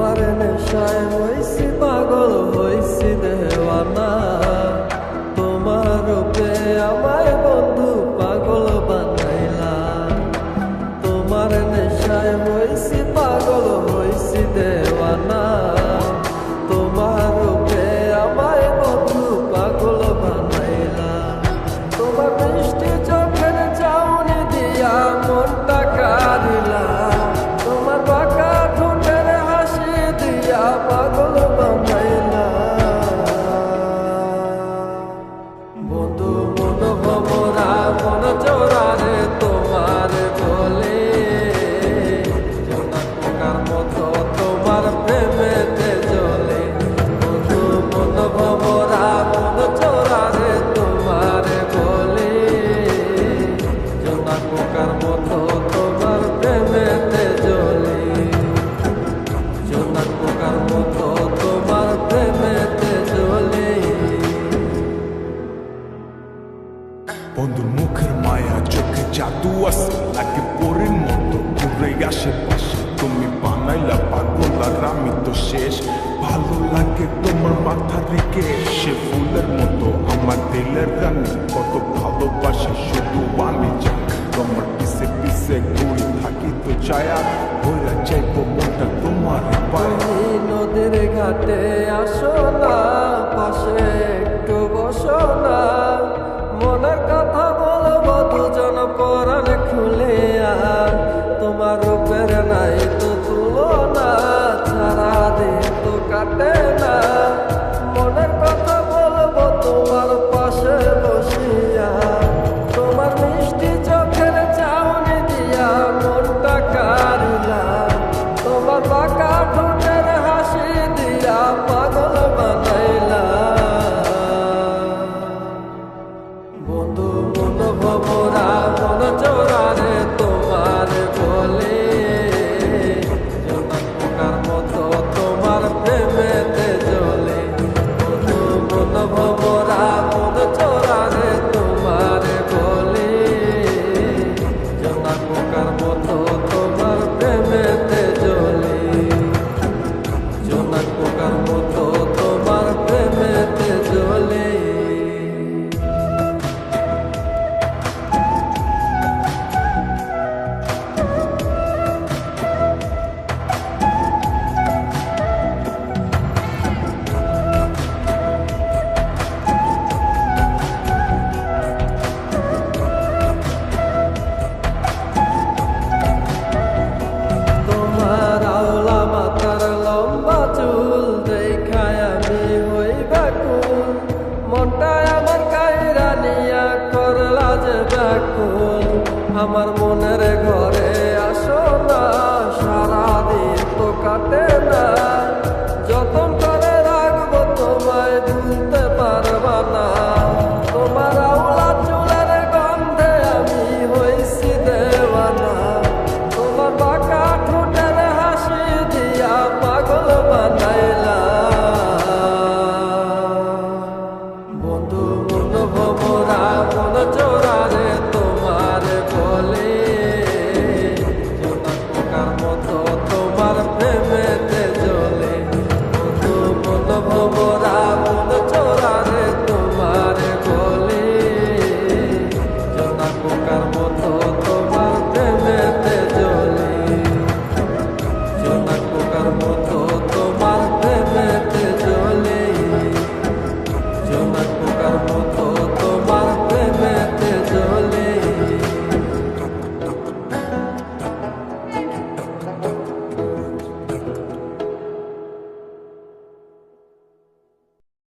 তোমার নেশায় হইছি পাগল হইছি দেওয়ানা। বন্ধুর মুখের মায়া, চোখে জাদু আছে। লাগে পরের মতো ঘুরে আশেপাশে? তুমি বানাইলা পাগল আর তো শেষ। ভালো লাগে তোমার মাথা রেখে সে ফুলের মতো। আমার দিলের রানী কত ভালোবাসে, শুধু আমি তোমার পিসে পিসে ঘুরি থাকি তো ছায়া। হইয়া যাইবো মনটা তোমার পায়ে। নদীর ঘাটে আসো Cuando আমার মনের ঘরে আসো না সারা Rahnemem